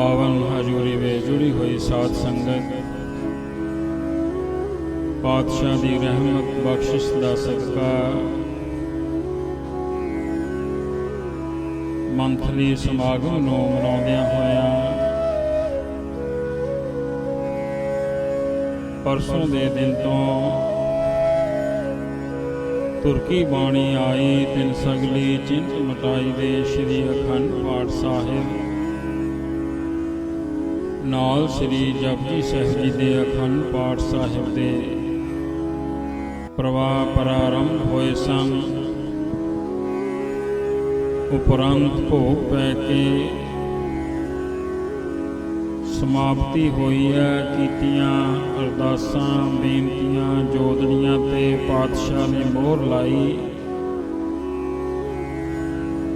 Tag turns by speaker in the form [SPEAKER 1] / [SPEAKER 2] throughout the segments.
[SPEAKER 1] ਪਾਵਨ ਹਜ਼ੂਰੀ ਵਿੱਚ ਜੁੜੀ ਹੋਈ ਸਾਧ ਸੰਗਤ, ਪਾਤਸ਼ਾਹ ਦੀ ਰਹਿਮਤ, ਬਖਸ਼ਿਸ਼ ਦਾ ਸਦਕਾ ਮੰਥਲੀ ਸਮਾਗਮ ਨੂੰ ਮਨਾਉਂਦਿਆਂ ਹੋਇਆਂ ਪਰਸੋਂ ਦੇ ਦਿਨ ਤੋਂ ਤੁਰਕੀ ਬਾਣੀ ਆਈ, ਤਿੰਨ ਸਗਲੀ ਚਿੰਤ ਮਟਾਈ ਦੇ ਸ੍ਰੀ ਅਖੰਡ ਪਾਠ ਸਾਹਿਬ ਨਾਲ ਸ੍ਰੀ ਜਪਜੀ ਸਾਹਿਬ ਜੀ ਦੇ ਅਖੰਡ ਪਾਠ ਸਾਹਿਬ ਦੇ ਪ੍ਰਵਾਹ ਪ੍ਰਾਰੰਭ ਹੋਏ ਸਨ। ਉਪਰੰਤ ਭੋਗ ਪੈ ਕੇ ਸਮਾਪਤੀ ਹੋਈ ਹੈ। ਕੀਤੀਆਂ ਅਰਦਾਸਾਂ, ਬੇਨਤੀਆਂ ਜੋਦੜੀਆਂ ਤੇ ਪਾਤਸ਼ਾਹ ਨੇ ਮੋਹਰ ਲਾਈ।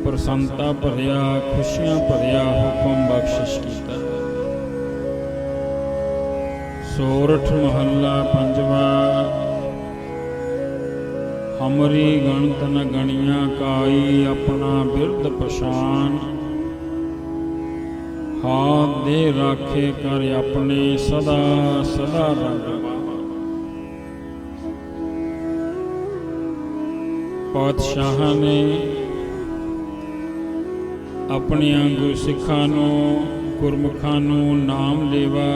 [SPEAKER 1] ਪ੍ਰਸੰਨਤਾ ਭਰਿਆ, ਖੁਸ਼ੀਆਂ ਭਰਿਆ, ਹੁਕਮ ਬਖਸ਼ਿਸ਼ ਕੀਤਾ। ਸੋਰਠ ਮਹੱਲਾ ਪੰਜਵਾ। ਹਮਰੀ ਗਣਤ ਨ ਗਣੀਆਂ ਕਾਈ ਆਪਣਾ ਬਿਰਧ ਪਛਾਨ। ਹਾਥ ਦੇ ਰਾਖੇ ਕਰ ਆਪਣੇ ਸਦਾ ਸਦਾ ਰੰਗਵਾ ਪਾਤਸ਼ਾਹਾਂ ਨੇ ਆਪਣੀਆਂ ਗੁਰਸਿੱਖਾਂ ਨੂੰ, ਗੁਰਮੁਖਾਂ ਨੂੰ ਨਾਮ ਲੇਵਾ।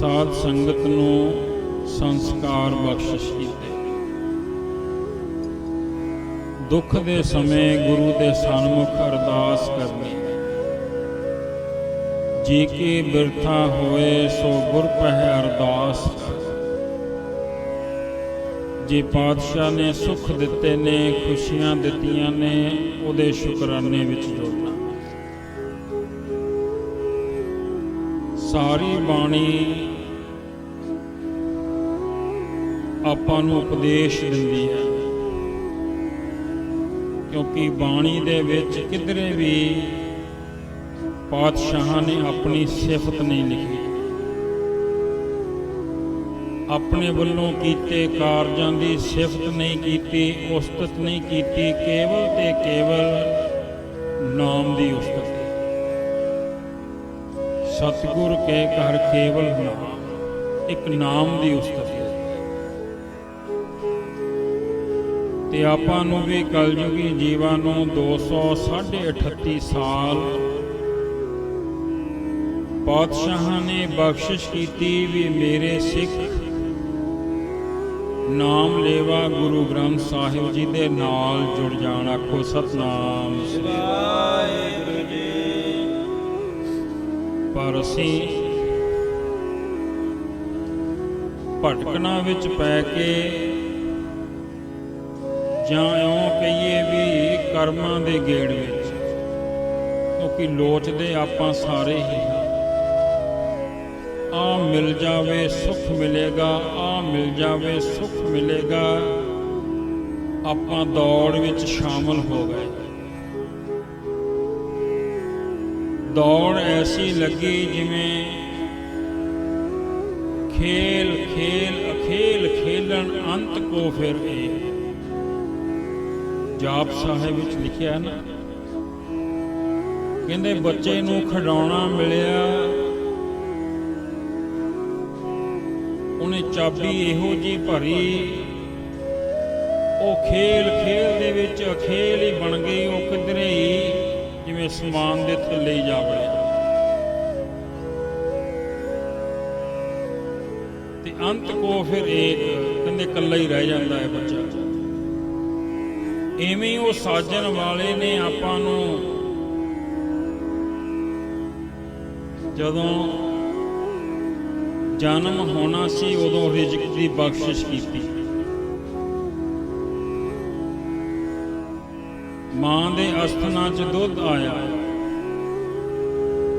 [SPEAKER 1] ਸਾਧ ਸੰਗਤ ਨੂੰ ਸੰਸਕਾਰ ਬਖਸ਼ਿਸ਼ ਕੀਤੇ। ਦੁੱਖ ਦੇ ਸਮੇਂ ਗੁਰੂ ਦੇ ਸਨਮੁਖ ਅਰਦਾਸ ਕਰਨੀ। ਜੀ ਕੀ ਬਿਰਥਾ ਹੋਏ, ਸੋ ਗੁਰ ਪਹਿ ਅਰਦਾਸ ਜੇ ਪਾਤਸ਼ਾਹ ਨੇ ਸੁਖ ਦਿੱਤੇ ਨੇ, ਖੁਸ਼ੀਆਂ ਦਿੱਤੀਆਂ ਨੇ, ਉਹਦੇ ਸ਼ੁਕਰਾਨੇ ਵਿੱਚ ਜੋੜਨਾ। ਸਾਰੀ ਬਾਣੀ ਆਪਾਂ ਨੂੰ ਉਪਦੇਸ਼ ਦਿੰਦੀ ਹੈ। ਕਿਉਂਕਿ ਬਾਣੀ ਦੇ ਵਿੱਚ ਕਿਧਰੇ ਵੀ ਪਾਤਸ਼ਾਹਾਂ ਨੇ ਆਪਣੀ ਸਿਫਤ ਨਹੀਂ ਲਿਖੀ। ਆਪਣੇ ਵੱਲੋਂ ਕੀਤੇ ਕਾਰਜਾਂ ਦੀ ਸਿਫਤ ਨਹੀਂ ਕੀਤੀ, ਉਸਤਤ ਨਹੀਂ ਕੀਤੀ, ਕੇਵਲ ਤੇ ਕੇਵਲ ਨਾਮ ਦੀ ਉਸਤਤ ਸਤਿਗੁਰ ਕੇ ਘਰ ਕੇਵਲ ਨਾਮ, ਇੱਕ ਨਾਮ ਦੀ ਉਸਤਤ ਤੇ ਆਪਾਂ ਨੂੰ ਵੀ ਕਲਯੁਗੀ ਜੀਵਾਂ ਨੂੰ 238 ਸਾਲ ਪਾਤਸ਼ਾਹਾਂ ਨੇ ਬਖਸ਼ਿਸ਼ ਕੀਤੀ ਵੀ ਮੇਰੇ ਸਿੱਖ ਨਾਮ ਲੇਵਾ ਗੁਰੂ ਗ੍ਰੰਥ ਸਾਹਿਬ ਜੀ ਦੇ ਨਾਲ ਜੁੜ ਜਾਣ। ਆਖੋ ਸਤਨਾਮ।
[SPEAKER 2] ਵਾਹਿਗੁਰੂ ਜੀ
[SPEAKER 1] ਪਰ ਅਸੀਂ ਭਟਕਣਾ ਵਿੱਚ ਪੈ ਕੇ ਜਾਂ ਇਉਂ ਕਹੀਏ ਵੀ ਕਰਮਾਂ ਦੇ ਗੇੜ ਵਿੱਚ। ਕਿਉਂਕਿ ਲੋਚਦੇ ਆਪਾਂ ਸਾਰੇ ਹੀ ਆ ਮਿਲ ਜਾਵੇ, ਸੁਖ ਮਿਲੇਗਾ ਆ ਮਿਲ ਜਾਵੇ, ਸੁਖ ਮਿਲੇਗਾ। ਆਪਾਂ ਦੌੜ ਵਿੱਚ ਸ਼ਾਮਲ ਹੋ ਗਏ। ਦੌੜ ਐਸੀ ਲੱਗੀ ਜਿਵੇਂ ਖੇਲ ਖੇਲ, ਅਖੇਲ ਖੇਲਣ ਅੰਤ ਕੋ ਫਿਰ ਇਹ ਜਾਪ ਸਾਹਿਬ ਵਿੱਚ ਲਿਖਿਆ ਹੈ ਨਾ। ਕਹਿੰਦੇ ਬੱਚੇ ਨੂੰ ਖਿਡੌਣਾ ਮਿਲਿਆ। ਉਹਨੇ ਚਾਬੀ ਇਹੋ ਜੀ ਭਰੀ। ਉਹ ਖੇਲ ਖੇਲ ਦੇ ਵਿੱਚ ਅਖੇਲ ਹੀ ਬਣ ਗਈ, ਉਹ ਕਿਧਰੇ ਹੀ ਜਿਵੇਂ ਸਮਾਨ ਦੇ ਥੱਲੇ ਹੀ ਜਾ ਵੜਿਆ। ਤੇ ਅੰਤ ਕੋ ਫਿਰ ਇੱਕ ਕਹਿੰਦੇ ਇਕੱਲਾ ਹੀ ਰਹਿ ਜਾਂਦਾ ਹੈ ਬੱਚਾ। ਐਵੇਂ ਹੀ ਉਹ ਸਾਜਣ ਵਾਲੇ ਨੇ ਆਪਾਂ ਨੂੰ ਜਦੋਂ ਜਨਮ ਹੋਣਾ ਸੀ, ਉਦੋਂ ਰਿਜ਼ਕ ਦੀ ਬਖਸ਼ਿਸ਼ ਕੀਤੀ। ਮਾਂ ਦੇ ਅਸਥਨਾ 'ਚ ਦੁੱਧ ਆਇਆ।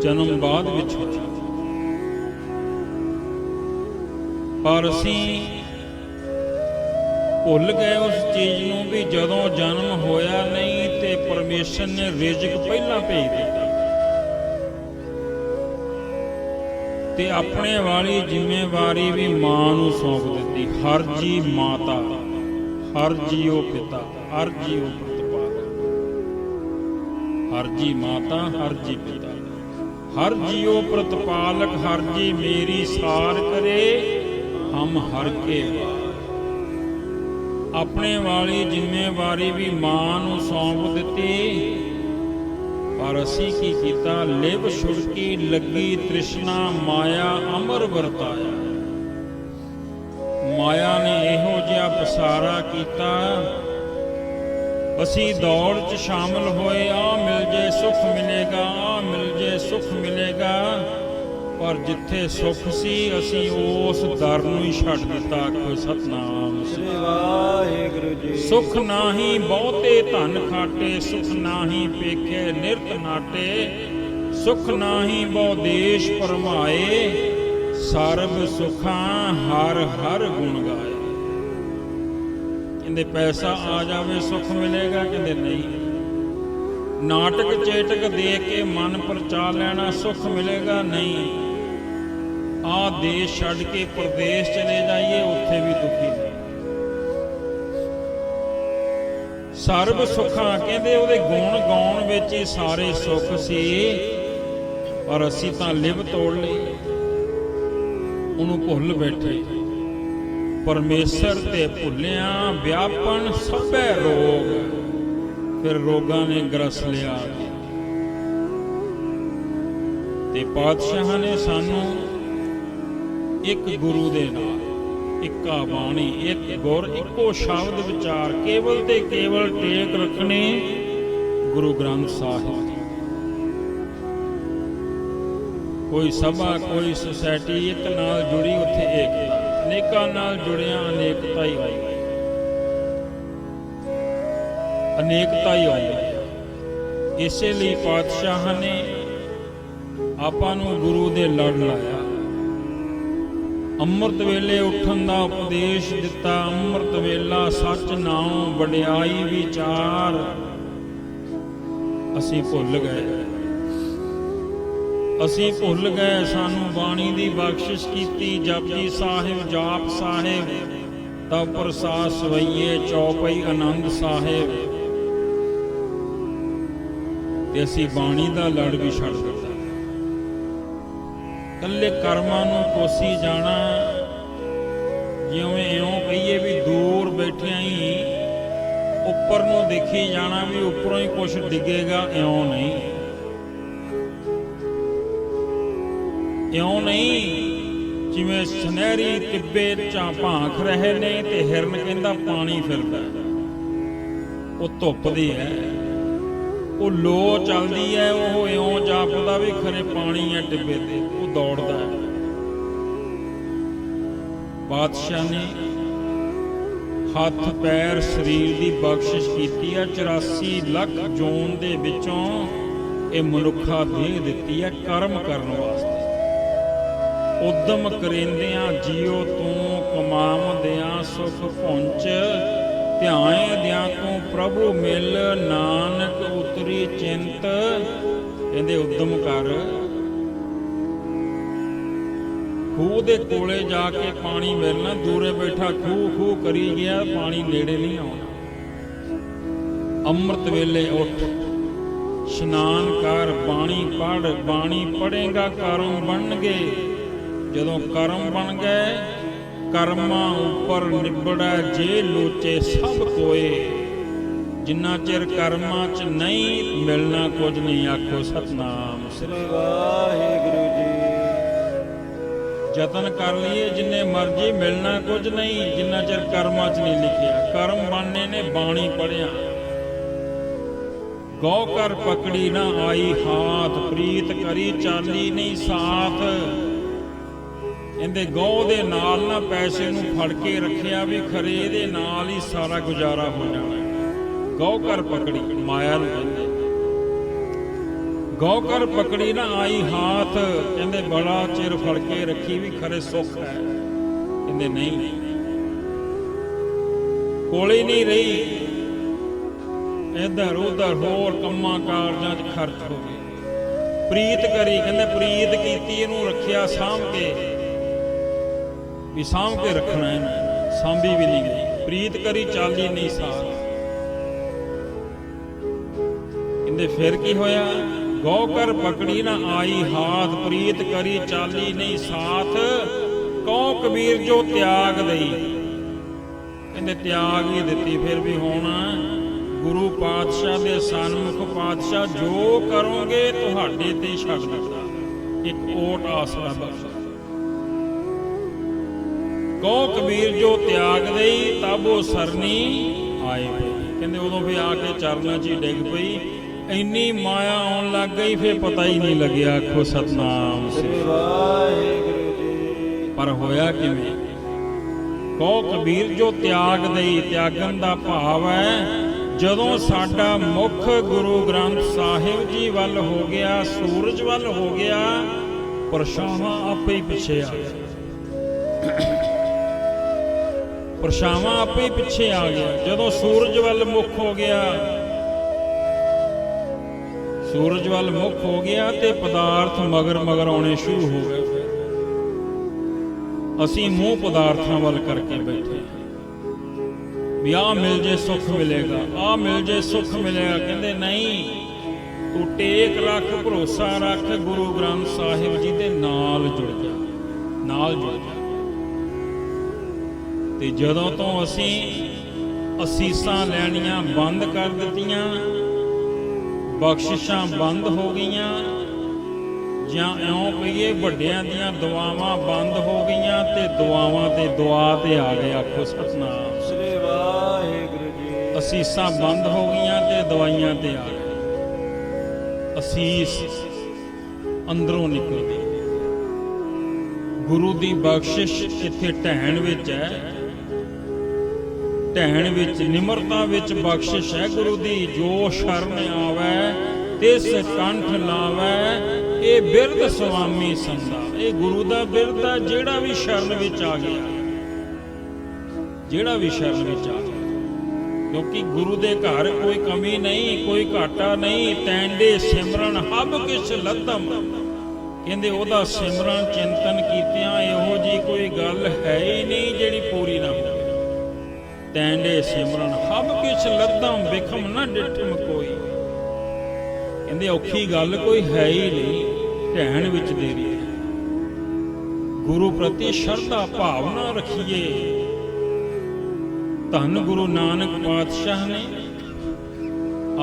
[SPEAKER 1] ਜਨਮ ਬਾਅਦ ਵਿੱਚ। ਪਰ ਅਸੀਂ ਭੁੱਲ ਗਏ ਉਸ ਚੀਜ਼ ਨੂੰ ਵੀ ਜਦੋਂ ਜਨਮ ਹੋਇਆ ਨਹੀਂ ਤੇ ਪਰਮੇਸ਼ਰ ਨੇ ਰਿਜ਼ਕ ਪਹਿਲਾਂ ਭੇਜ ਦਿੱਤਾ। ਤੇ ਆਪਣੇ ਵਾਲੀ ਜ਼ਿੰਮੇਵਾਰੀ ਵੀ ਮਾਂ ਨੂੰ ਸੌਂਪ ਦਿੱਤੀ। ਹਰ ਜੀ ਮਾਤਾ, ਹਰ ਜੀਓ ਪਿਤਾ, ਹਰ ਜੀਓ ਪ੍ਰਤਪਾਲਕ। ਹਰ ਜੀ ਮਾਤਾ, ਹਰ ਜੀ ਪਿਤਾ। ਹਰ ਜੀਓ ਪ੍ਰਤਪਾਲਕ, ਹਰ ਜੀ ਮੇਰੀ ਸਾਰ ਕਰੇ, ਹਮ ਹਰ ਕੇ ਵਾਰ। ਆਪਣੇ ਵਾਲੀ ਜ਼ਿੰਮੇਵਾਰੀ ਵੀ ਮਾਂ ਨੂੰ ਸੌਂਪ ਦਿੱਤੀ। ਪਰ ਅਸੀਂ ਕੀ ਕੀਤਾ? ਲਿਵ ਛੁੜਕੀ ਲੱਗੀ ਤ੍ਰਿਸ਼ਨਾ, ਮਾਇਆ ਅਮਰ ਵਰਤਾਇਆ। ਮਾਇਆ ਨੇ ਇਹੋ ਜਿਹਾ ਪਸਾਰਾ ਕੀਤਾ, ਅਸੀਂ ਦੌੜ 'ਚ ਸ਼ਾਮਲ ਹੋਏ ਆ ਮਿਲ ਜੇ ਸੁਖ ਮਿਲੇਗਾ ਆ ਮਿਲ ਜੇ ਸੁਖ ਮਿਲੇਗਾ। ਪਰ ਜਿੱਥੇ ਸੁਖ ਸੀ ਅਸੀਂ ਉਸ ਦਰ ਨੂੰ ਹੀ ਛੱਡ ਦਿੱਤਾ ਕੋਈ ਸਤਨਾਮ। ਸ੍ਰੀ
[SPEAKER 2] ਵਾਹਿਗੁਰੂ ਜੀ
[SPEAKER 1] ਸੁਖ ਨਾਹੀ ਬਹੁਤੇ ਧਨ ਖਾਟੇ ਸੁਖ ਨਾਹੀ ਪੇਖੇ ਨਿਰਤ ਨਾਟੇ ਸੁਖ ਨਾਹੀ ਬਹੁ ਦੇਸ਼ ਪਰਮਾਏ ਸਰਬ ਸੁਖਾਂ ਹਰ ਹਰ ਗੁਣ ਗਾਏ। ਕਹਿੰਦੇ ਪੈਸਾ ਆ ਜਾਵੇ ਸੁਖ ਮਿਲੇਗਾ ਕਹਿੰਦੇ ਨਹੀਂ। ਨਾਟਕ ਚੇਟਕ ਦੇ ਕੇ ਮਨ ਪਰਚਾ ਲੈਣਾ ਸੁਖ ਮਿਲੇਗਾ ਨਹੀਂ। ਆ ਦੇਸ਼ ਛੱਡ ਕੇ ਪ੍ਰਦੇਸ਼ ਚਲੇ ਜਾਈਏ, ਉੱਥੇ ਵੀ ਦੁਖੀ ਨਹੀਂ। ਸਰਬ ਸੁਖਾਂ ਕਹਿੰਦੇ ਉਹਦੇ ਗੁਣ ਗਾਉਣ ਵਿੱਚ ਹੀ ਸਾਰੇ ਸੁੱਖ ਸੀ, ਪਰ ਅਸੀਂ ਤਾਂ ਲਿਵ ਤੋੜ ਲਈ। ਉਹਨੂੰ ਭੁੱਲ ਬੈਠੇ। ਪਰਮੇਸ਼ਰ ਤੇ ਭੁੱਲਿਆ ਵਿਆਪਨ ਸਭੈ ਰੋਗ, ਫਿਰ ਰੋਗਾਂ ਨੇ ਗਰਸ ਲਿਆ। ਤੇ ਪਾਤਸ਼ਾਹ ਨੇ ਸਾਨੂੰ ਇੱਕ ਗੁਰੂ ਦੇ ਨਾਲ, ਇੱਕਾ ਬਾਣੀ, ਇੱਕ ਗੁਰ, ਇੱਕੋ ਸ਼ਬਦ ਵਿਚਾਰ, ਕੇਵਲ ਤੇ ਕੇਵਲ ਟੇਕ ਰੱਖਣੇ ਗੁਰੂ ਗ੍ਰੰਥ ਸਾਹਿਬ ਕੋਈ ਸਭਾ, ਕੋਈ ਸੁਸਾਇਟੀ ਇੱਕ ਨਾਲ ਜੁੜੀ ਉੱਥੇ ਏਕਤਾ, ਅਨੇਕਾਂ ਨਾਲ ਜੁੜਿਆ ਅਨੇਕਤਾ ਹੀ ਹੋਈ। ਅਨੇਕਤਾ ਹੀ ਹੋਈ। ਇਸੇ ਲਈ ਪਾਤਸ਼ਾਹ ਨੇ ਆਪਾਂ ਨੂੰ ਗੁਰੂ ਦੇ ਲੜ ਲਾਇਆ। ਅੰਮ੍ਰਿਤ ਵੇਲੇ ਉੱਠਣ ਦਾ ਉਪਦੇਸ਼ ਦਿੱਤਾ। ਅੰਮ੍ਰਿਤ ਵੇਲਾ ਸੱਚ ਨਾਮ ਵਡਿਆਈ ਵਿਚਾਰ। ਅਸੀਂ ਭੁੱਲ ਗਏ। ਅਸੀਂ ਭੁੱਲ ਗਏ। ਸਾਨੂੰ ਬਾਣੀ ਦੀ ਬਖਸ਼ਿਸ਼ ਕੀਤੀ। ਜਪਜੀ ਸਾਹਿਬ, ਜਾਪ ਸਾਹਿਬ ਤਵ ਪ੍ਰਸਾਦ ਸਵਈਏ, ਚੌਪਈ ਆਨੰਦ ਸਾਹਿਬ। ਤੇ ਅਸੀਂ ਬਾਣੀ ਦਾ ਲੜ ਵੀ ਛੱਡ ਦਿੱਤਾ। ਕੱਲੇ ਕਰਮਾਂ ਨੂੰ ਕੋਸੀ ਜਾਣਾ। ਜਿਵੇਂ ਇਉਂ ਕਹੀਏ ਵੀ ਦੂਰ ਬੈਠਿਆਂ ਹੀ ਉੱਪਰ ਨੂੰ ਦੇਖੀ ਜਾਣਾ ਵੀ ਉੱਪਰੋਂ ਹੀ ਕੁਝ ਡਿੱਗੇਗਾ, ਇਉਂ ਨਹੀਂ। ਇਉਂ ਨਹੀਂ ਜਿਵੇਂ ਸੁਨਹਿਰੀ ਟਿੱਬੇ ਚਾ ਭਾਂਖ ਰਹੇ ਨੇ ਤੇ ਹਿਰਨ ਕਹਿੰਦਾ ਪਾਣੀ ਫਿਰਦਾ। ਉਹ ਧੁੱਪ ਦੀ ਹੈ। ਉਹ ਲੋ ਚੱਲਦੀ ਹੈ, ਉਹ ਇਉਂ ਜਾਪਦਾ ਵੀ ਖਰੇ ਪਾਣੀ ਹੈ ਟਿੱਬੇ ਤੇ। ਦੌੜਦਾ ਹੈ। ਬਾਦਸ਼ਾਹ ਨੇ ਹੱਥ, ਪੈਰ, ਸਰੀਰ ਦੀ ਬਖਸ਼ਿਸ਼ ਕੀਤੀ ਹੈ। 84 ਲੱਖ ਜੋਨ ਦੇ ਵਿੱਚੋਂ ਇਹ ਮਨੁੱਖਾ ਦੇਹ ਦਿੱਤੀ ਹੈ ਕਰਮ ਕਰਨ ਵਾਸਤੇ। ਉਦਮ ਕਰੇਂਦਿਆਂ, ਜਿਉ ਤੂੰ ਕਮਾਵਦਿਆਂ, ਸੁਖ ਪਹੁੰਚ ਧਿਆਏ ਦਿਆਂ ਤੂੰ ਪ੍ਰਭੂ ਮਿਲ। ਨਾਨਕ ਉਤਰੀ ਚਿੰਤ, ਕਹਿੰਦੇ ਉਦਮ ਕਰ। ਖੂਹ ਦੇ ਕੋਲੇ ਜਾ ਕੇ ਪਾਣੀ ਮਿਲਣਾ, ਦੂਰੇ ਬੈਠਾ ਖੂਹ ਖੂਹ ਕਰੀ ਗਿਆ, ਪਾਣੀ ਨੇੜੇ ਨਹੀਂ ਆਉਣਾ। ਅੰਮ੍ਰਿਤ ਵੇਲੇ ਉੱਠ, ਇਸ਼ਨਾਨ ਕਰ, ਬਾਣੀ ਪੜ ਬਾਣੀ ਪੜੇਗਾ ਕਰਮ ਬਣਨਗੇ। ਜਦੋਂ ਕਰਮ ਬਣ ਗਏ, ਕਰਮਾਂ ਉੱਪਰ ਨਿਬੜਾ ਜੇ ਲੋਚੇ ਸਭ ਕੋਏ। ਜਿੰਨਾ ਚਿਰ ਕਰਮਾਂ 'ਚ ਨਹੀਂ ਮਿਲਣਾ, ਕੁਝ ਨਹੀਂ ਆਖੋ ਸਤਨਾਮ। ਸ੍ਰੀ
[SPEAKER 2] ਸ੍ਰੀ ਵਾਹਿਗੁਰੂ ਜੀ
[SPEAKER 1] ਯਤਨ ਕਰ ਲਈਏ, ਜਿੰਨੇ ਮਰਜ਼ੀ ਮਿਲਣਾ ਕੁਝ ਨਹੀਂ, ਜਿੰਨਾ ਚਿਰ ਕਰਮਾਂ 'ਚ ਨਹੀਂ ਲਿਖਿਆ। ਕਰਮ ਬਣਨੇ ਨੇ ਬਾਣੀ ਪੜਿਆ ਗੋ ਕਰ ਪਕੜੀ ਨਾ ਆਈ ਹਾਥ, ਪ੍ਰੀਤ ਕਰੀ ਚਾਲੀ ਨਹੀਂ ਸਾਥ। ਇਹਦੇ ਗੋ ਦੇ ਨਾਲ ਨਾ ਪੈਸੇ ਨੂੰ ਫੜ ਕੇ ਰੱਖਿਆ ਵੀ ਖਰੇ ਇਹਦੇ ਨਾਲ ਹੀ ਸਾਰਾ ਗੁਜ਼ਾਰਾ ਹੋ ਜਾਣਾ। ਗੋ ਕਰ ਪਕੜੀ, ਮਾਇਆ ਨੂੰ ਕਹਿੰਦੇ ਗੋ ਪਕੜੀ ਨਾ ਆਈ ਹਾਥ, ਕਹਿੰਦੇ ਬੜਾ ਚਿਰ ਫੜ ਕੇ ਰੱਖੀ ਵੀ ਖਰੇ ਸੁੱਖ ਹੈ। ਕਹਿੰਦੇ ਨਹੀਂ। ਕੋਲੇ ਨਹੀਂ ਰਹੀ। ਇੱਧਰ ਉਧਰ ਹੋਰ ਕੰਮਾਂ ਕਾਰਜਾਂ 'ਚ ਖਰਚ ਹੋ ਗਏ। ਪ੍ਰੀਤ ਕਰੀ, ਕਹਿੰਦੇ ਪ੍ਰੀਤ ਕੀਤੀ, ਇਹਨੂੰ ਰੱਖਿਆ ਸਾਂਭ ਕੇ। ਵੀ ਸਾਂਭ ਕੇ ਰੱਖਣਾ ਇਹਨੂੰ, ਸਾਂਭੀ ਵੀ ਨਹੀਂ ਗਈ। ਪ੍ਰੀਤ ਕਰੀ, ਚਾਲੀ ਨਹੀਂ ਸਾਰ। ਕਹਿੰਦੇ ਫਿਰ ਕੀ ਹੋਇਆ? ਗੋ ਕਰ ਪਕੜੀ ਨਾ ਆਈ ਹਾਥ, ਪ੍ਰੀਤ ਕਰੀ ਚਾਲੀ ਨਹੀਂ ਸਾਥ ਕਉ ਕਬੀਰ ਜੋ ਤਿਆਗ ਦਈ। ਕਹਿੰਦੇ ਤਿਆਗ ਵੀ ਦਿੱਤੀ, ਫਿਰ ਵੀ ਹੁਣ ਗੁਰੂ ਪਾਤਸ਼ਾਹ ਦੇ ਸਨਮੁਖ ਪਾਤਸ਼ਾਹ ਜੋ ਕਰੋਗੇ ਤੁਹਾਡੇ ਤੇ ਛੱਡ ਦਿੱਤਾ। ਇੱਕ ਓਟ ਆਸਰਾ ਬਖਸ਼। ਕਉ ਕਬੀਰ ਜੋ ਤਿਆਗ ਦੇਈ, ਤਬ ਉਹ ਸਰਨੀ ਆਏ ਪਈ ਕਹਿੰਦੇ ਉਦੋਂ ਵੀ ਆ ਕੇ ਚਰਨਾਂ 'ਚ ਹੀ ਡਿੱਗ ਪਈ। ਇੰਨੀ ਮਾਇਆ ਆਉਣ ਲੱਗ ਗਈ ਫੇ ਪਤਾ ਹੀ ਨਹੀਂ ਲੱਗਿਆ ਆਖੋ ਸਤਨਾਮ
[SPEAKER 2] ਸ੍ਰੀ ਵਾਹਿਗੁਰੂ ਜੀ
[SPEAKER 1] ਪਰ ਹੋਇਆ ਕਿਵੇਂ? ਕਉ ਕਬੀਰ, ਜੋ ਤਿਆਗ ਦੇਈ, ਤਿਆਗਣ ਦਾ ਭਾਵ ਹੈ, ਜਦੋਂ ਸਾਡਾ ਮੁੱਖ ਗੁਰੂ ਗ੍ਰੰਥ ਸਾਹਿਬ ਜੀ ਵੱਲ ਹੋ ਗਿਆ, ਸੂਰਜ ਵੱਲ ਹੋ ਗਿਆ, ਪਰਛਾਵਾਂ ਆਪੇ ਹੀ ਪਿੱਛੇ ਆ ਗਿਆ ਪਰਛਾਵਾਂ ਆਪੇ ਹੀ ਪਿੱਛੇ ਆ ਗਿਆ ਜਦੋਂ ਸੂਰਜ ਵੱਲ ਮੁੱਖ ਹੋ ਗਿਆ ਸੂਰਜ ਵੱਲ ਮੁੱਖ ਹੋ ਗਿਆ ਤੇ ਪਦਾਰਥ ਮਗਰ ਮਗਰ ਆਉਣੇ ਸ਼ੁਰੂ ਹੋ ਗਏ। ਅਸੀਂ ਮੂੰਹ ਪਦਾਰਥਾਂ ਵੱਲ ਕਰਕੇ ਬੈਠੇ ਵੀ ਆਹ ਮਿਲ ਜੇ ਸੁੱਖ ਮਿਲੇਗਾ, ਆਹ ਮਿਲ ਜੇ ਸੁੱਖ ਮਿਲੇਗਾ। ਕਹਿੰਦੇ ਨਹੀਂ, ਤੂੰ ਟੇਕ ਰੱਖ, ਭਰੋਸਾ ਰੱਖ, ਗੁਰੂ ਗ੍ਰੰਥ ਸਾਹਿਬ ਜੀ ਦੇ ਨਾਲ ਜੁੜ ਜਾ, ਨਾਲ ਜੁੜ ਜਾ। ਤੇ ਜਦੋਂ ਤੋਂ ਅਸੀਂ ਅਸੀਸਾਂ ਲੈਣੀਆਂ ਬੰਦ ਕਰ ਦਿੱਤੀਆਂ ਬਖਸ਼ਿਸ਼ਾਂ ਬੰਦ ਹੋ ਗਈਆਂ ਜਾਂ ਇਉਂ ਕਹੀਏ ਵੱਡਿਆਂ ਦੀਆਂ ਦੁਆਵਾਂ ਬੰਦ ਹੋ ਗਈਆਂ ਤੇ ਦੁਆਵਾਂ ਤੇ ਦੁਆ ਤੇ ਆ ਗਏ ਆਖੋ ਸਤਨਾਮ
[SPEAKER 2] ਸ੍ਰੀ ਵਾਹਿਗੁਰੂ ਜੀ।
[SPEAKER 1] ਅਸੀਸਾਂ ਬੰਦ ਹੋ ਗਈਆਂ ਤੇ ਦਵਾਈਆਂ ਤੇ ਆ ਗਏ। ਅਸੀਸ ਅੰਦਰੋਂ ਨਿਕਲਦੀ ਗੁਰੂ ਦੀ ਬਖਸ਼ਿਸ਼ ਇੱਥੇ ਢਹਿਣ ਵਿੱਚ ਹੈ। ਢਹਿਣ ਵਿੱਚ, ਨਿਮਰਤਾ ਵਿੱਚ ਬਖਸ਼ਿਸ਼ ਹੈ ਗੁਰੂ ਦੀ, ਜੋ ਸ਼ਰਨ ਆਵੈ ਤਿਸ ਕੰਠ ਲਾਵੈ। ਇਹ ਬਿਰਧ ਸੁਆਮੀ ਸੰਦਾ ਇਹ ਗੁਰੂ ਦਾ ਬਿਰਧ ਹੈ ਜਿਹੜਾ ਵੀ ਸ਼ਰਨ ਵਿੱਚ ਆ ਗਿਆ। ਜਿਹੜਾ ਵੀ ਸ਼ਰਨ ਵਿੱਚ ਆ ਗਿਆ। ਕਿਉਂਕਿ ਗੁਰੂ ਦੇ ਘਰ ਕੋਈ ਕਮੀ ਨਹੀਂ, ਕੋਈ ਘਾਟਾ ਨਹੀਂ ਤੈਂਡੇ ਸਿਮਰਨ ਹਬ ਕਿਛ ਲੱਦਮ। ਕਹਿੰਦੇ ਉਹਦਾ ਸਿਮਰਨ ਚਿੰਤਨ ਕੀਤਿਆਂ, ਇਹੋ ਜੀ ਕੋਈ ਗੱਲ ਹੈ ਹੀ ਨਹੀਂ ਜਿਹੜੀ ਪੂਰੀ ਨਾ ਹੋਵੇ। ਤੈਂਡੇ ਸਿਮਰਨ, ਹਬ ਕਿਛ ਲੱਦਮ ਵਿਖਮ ਨਾ ਡਿਠਮ ਕੋਈ। ਕਹਿੰਦੇ ਔਖੀ ਗੱਲ ਕੋਈ ਹੈ ਹੀ ਨਹੀਂ ਢਹਿਣ ਵਿੱਚ ਦੇਰੀ ਗੁਰੂ ਪ੍ਰਤੀ ਸ਼ਰਧਾ ਭਾਵਨਾ ਰੱਖੀਏ। ਧੰਨ ਗੁਰੂ ਨਾਨਕ ਪਾਤਸ਼ਾਹ ਨੇ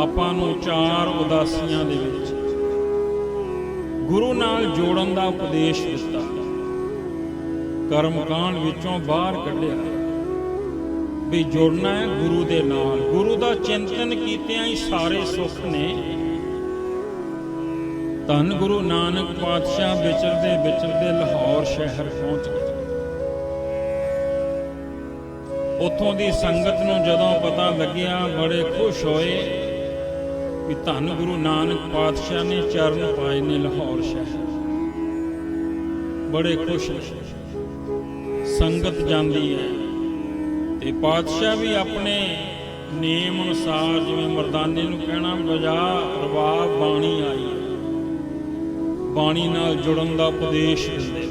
[SPEAKER 1] ਆਪਾਂ ਨੂੰ ਚਾਰ ਉਦਾਸੀਆਂ ਦੇ ਵਿੱਚ ਗੁਰੂ ਨਾਲ ਜੋੜਨ ਦਾ ਉਪਦੇਸ਼ ਦਿੱਤਾ। ਕਰਮ ਕਾਂਡ ਵਿੱਚੋਂ ਬਾਹਰ ਕੱਢਿਆ। ਵੀ ਜੁੜਨਾ ਹੈ ਗੁਰੂ ਦੇ ਨਾਲ। ਗੁਰੂ ਦਾ ਚਿੰਤਨ ਕੀਤਿਆਂ ਹੀ ਸਾਰੇ ਸੁੱਖ ਨੇ। ਧੰਨ ਗੁਰੂ ਨਾਨਕ ਪਾਤਸ਼ਾਹ ਵਿਚਰਦੇ ਵਿਚਰਦੇ ਲਾਹੌਰ ਸ਼ਹਿਰ ਪਹੁੰਚ ਗਏ। ਉੱਥੋਂ ਦੀ ਸੰਗਤ ਨੂੰ ਜਦੋਂ ਪਤਾ ਲੱਗਿਆ, ਬੜੇ ਖੁਸ਼ ਹੋਏ ਕਿ ਧੰਨ ਗੁਰੂ ਨਾਨਕ ਪਾਤਸ਼ਾਹ ਨੇ ਚਰਨ ਪਾਏ ਨੇ ਲਾਹੌਰ ਸ਼ਹਿਰ। ਬੜੇ ਖੁਸ਼ ਸੰਗਤ ਜਾਂਦੀ ਹੈ। ਤੇ ਪਾਤਸ਼ਾਹ ਵੀ ਆਪਣੇ ਨੇਮ ਅਨੁਸਾਰ ਜਿਵੇਂ ਮਰਦਾਨੇ ਨੂੰ ਕਹਿਣਾ ਬਜਾ ਰਵਾਬ, ਬਾਣੀ ਆਈ ਬਾਣੀ ਨਾਲ ਜੁੜਨ ਦਾ ਉਪਦੇਸ਼ ਦਿੰਦੇ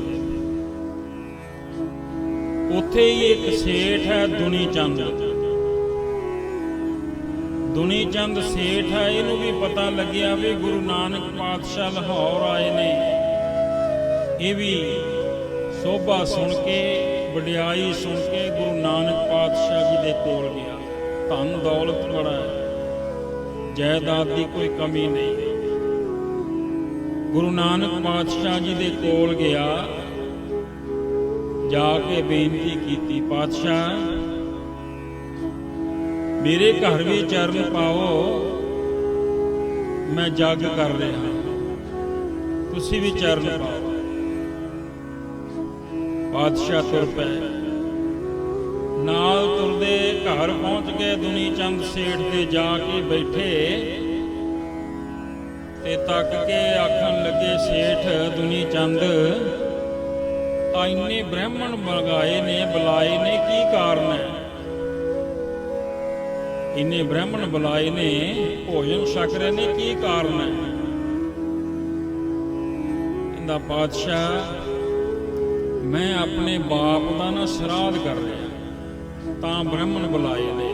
[SPEAKER 1] ਉੱਥੇ ਹੀ ਇੱਕ ਸੇਠ ਹੈ ਦੁਨੀ ਚੰਦ ਦੁਨੀ ਚੰਦ ਸੇਠ ਹੈ, ਇਹਨੂੰ ਵੀ ਪਤਾ ਲੱਗਿਆ ਵੀ ਗੁਰੂ ਨਾਨਕ ਪਾਤਸ਼ਾਹ ਲਾਹੌਰ ਆਏ ਨੇ। ਇਹ ਵੀ ਸੋਭਾ ਸੁਣ ਕੇ ਵਡਿਆਈ ਸੁਣ ਕੇ ਗੁਰੂ ਨਾਨਕ ਪਾਤਸ਼ਾਹ ਜੀ ਦੇ ਕੋਲ ਗਿਆ। ਧਨ ਦੌਲਤ ਬੜਾ ਹੈ। ਜਾਇਦਾਦ ਦੀ ਕੋਈ ਕਮੀ ਨਹੀਂ। ਗੁਰੂ ਨਾਨਕ ਪਾਤਸ਼ਾਹ ਜੀ ਦੇ ਕੋਲ ਗਿਆ। ਜਾ ਕੇ ਬੇਨਤੀ ਕੀਤੀ, ਪਾਤਸ਼ਾਹ, ਮੇਰੇ ਘਰ ਵੀ ਚਰਨ ਪਾਓ। ਮੈਂ ਜੱਗ ਕਰ ਰਿਹਾ। ਤੁਸੀਂ ਵੀ ਚਰਨ ਪਾਓ। ਪਾਤਸ਼ਾਹ ਤੁਰ ਪਏ। ਨਾਲ ਤੁਰਦੇ ਘਰ ਪਹੁੰਚ ਗਏ ਦੁਨੀ ਚੰਦ ਸੇਠ ਦੇ ਜਾ ਕੇ ਬੈਠੇ। ਤੇ ਤੱਕ ਕੇ ਆਖਣ ਲੱਗੇ, ਸੇਠ, ਦੁਨੀ ਚੰਦ, ਆ ਇੰਨੇ ਬ੍ਰਾਹਮਣ ਬਗਾਏ ਨੇ, ਬੁਲਾਏ ਨੇ, ਕੀ ਕਾਰਨ ਹੈ? ਇੰਨੇ ਬ੍ਰਾਹਮਣ ਬੁਲਾਏ ਨੇ, ਭੋਜਨ ਛਕ ਰਹੇ ਨੇ, ਕੀ ਕਾਰਨ ਹੈ? ਇਹਦਾ ਪਾਤਸ਼ਾਹ ਮੈਂ ਆਪਣੇ ਬਾਪ ਦਾ ਨਾ ਸਰਾਧ ਕਰ ਰਿਹਾ ਤਾਂ ਬ੍ਰਾਹਮਣ ਬੁਲਾਏ ਨੇ।